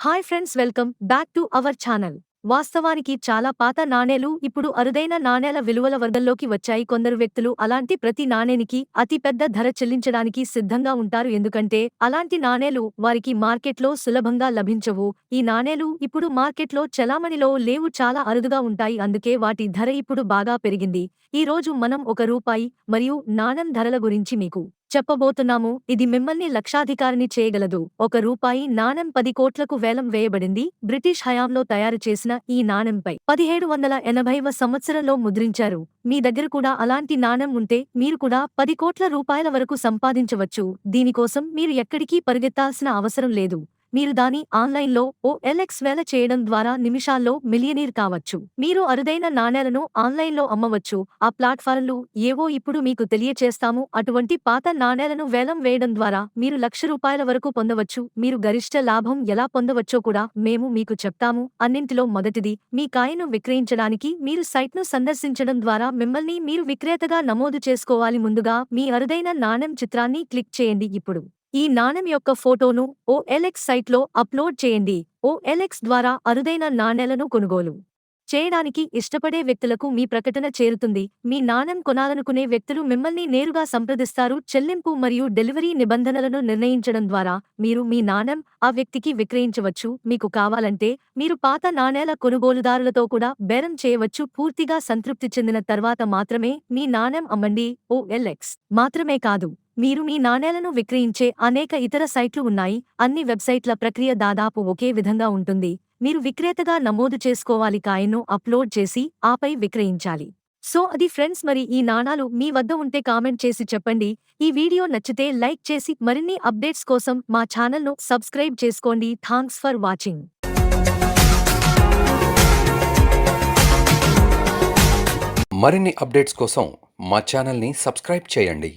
Hi friends welcome back to our channel. వాస్తవానికి చాలా పాత నాణేలు ఇప్పుడు అరుదైన నాణేల విలువల వర్గంలోకి వచ్చాయి. కొందరు వ్యక్తులు అలాంటి ప్రతి నాణేనికి అతి పెద్ద ధర చెల్లించడానికి సిద్ధంగా ఉంటారు. ఎందుకంటే అలాంటి నాణేలు వారికి మార్కెట్లో సులభంగా లభించవు. ఈ నాణేలు ఇప్పుడు మార్కెట్లో చలామణిలో లేవు చాలా అరుదుగా ఉంటాయి. అందుకే వాటి ధర ఇప్పుడు బాగా పెరిగింది. ఈ రోజు మనం ఒక రూపాయి మరియు నాణం ధరల గురించి మీకు చెప్పబోతున్నాము. ఇది మిమ్మల్ని లక్షాధికారిని చేయగలదు. ఒక రూపాయి నాణెం పది కోట్లకు వేలం వేయబడింది. బ్రిటిష్ హయాంలో తయారు చేసిన ఈ నాణెంపై పదిహేడు వందల ఎనభైవ సంవత్సరంలో ముద్రించారు. మీ దగ్గర కూడా అలాంటి నాణెం ఉంటే మీరు కూడా పది కోట్ల రూపాయల వరకు సంపాదించవచ్చు. దీనికోసం మీరు ఎక్కడికీ పరిగెత్తాల్సిన అవసరం లేదు. మీరు దాని ఆన్లైన్లో ఓ ఎల్ఎక్స్ వేల చేయడం ద్వారా నిమిషాల్లో మిలియనీర్ కావచ్చు. మీరు అరుదైన నాణేలను ఆన్లైన్లో అమ్మవచ్చు. ఆ ప్లాట్ఫారంలు ఏవో ఇప్పుడు మీకు తెలియచేస్తాము. అటువంటి పాత నాణేలను వేలం వేయడం ద్వారా మీరు లక్ష రూపాయల వరకు పొందవచ్చు. మీరు గరిష్ట లాభం ఎలా పొందవచ్చో కూడా మేము మీకు చెప్తాము. అన్నింటిలో మొదటిది మీ కాయను విక్రయించడానికి మీరు సైట్ను సందర్శించడం ద్వారా మిమ్మల్ని మీరు విక్రేతగా నమోదు చేసుకోవాలి. ముందుగా మీ అరుదైన నాణెం చిత్రాన్ని క్లిక్ చేయండి ఇప్పుడు. ఈ నాణెం యొక్క ఫోటోను ఓఎల్ఎక్స్ సైట్లో అప్లోడ్ చేయండి. ఓఎల్ఎక్స్ ద్వారా అరుదైన నాణేలను కొనుగోలు చేయడానికి ఇష్టపడే వ్యక్తులకు మీ ప్రకటన చేరుతుంది. మీ నాణెం కొనాలనుకునే వ్యక్తులు మిమ్మల్ని నేరుగా సంప్రదిస్తారు. చెల్లింపు మరియు డెలివరీ నిబంధనలను నిర్ణయించడం ద్వారా మీరు మీ నాణెం ఆ వ్యక్తికి విక్రయించవచ్చు. మీకు కావాలంటే మీరు పాత నాణేల కొనుగోలుదారులతో కూడా బేరం చేయవచ్చు. పూర్తిగా సంతృప్తి చెందిన తర్వాత మాత్రమే మీ నాణెం అమ్మండి. ఓఎల్ఎక్స్ మాత్రమే కాదు. మీరు మీ నాణేలను విక్రయించే అనేక ఇతర సైట్లు ఉన్నాయి. అన్ని వెబ్సైట్ల ప్రక్రియ దాదాపు ఒకే విధంగా ఉంటుంది. మీరు విక్రేతగా నమోదు చేసుకోవాలి కాయను అప్లోడ్ చేసి ఆపై విక్రయించాలి. సో అది ఫ్రెండ్స్ మరి ఈ నాణాలు మీ వద్ద ఉంటే కామెంట్ చేసి చెప్పండి. ఈ వీడియో నచ్చితే లైక్ చేసి మరిన్ని అప్డేట్స్ కోసం మా ఛానల్ను సబ్స్క్రైబ్ చేసుకోండి. Thanks for watching. మరిన్ని అప్డేట్స్ కోసం మా ఛానల్ని సబ్స్క్రైబ్ చేయండి.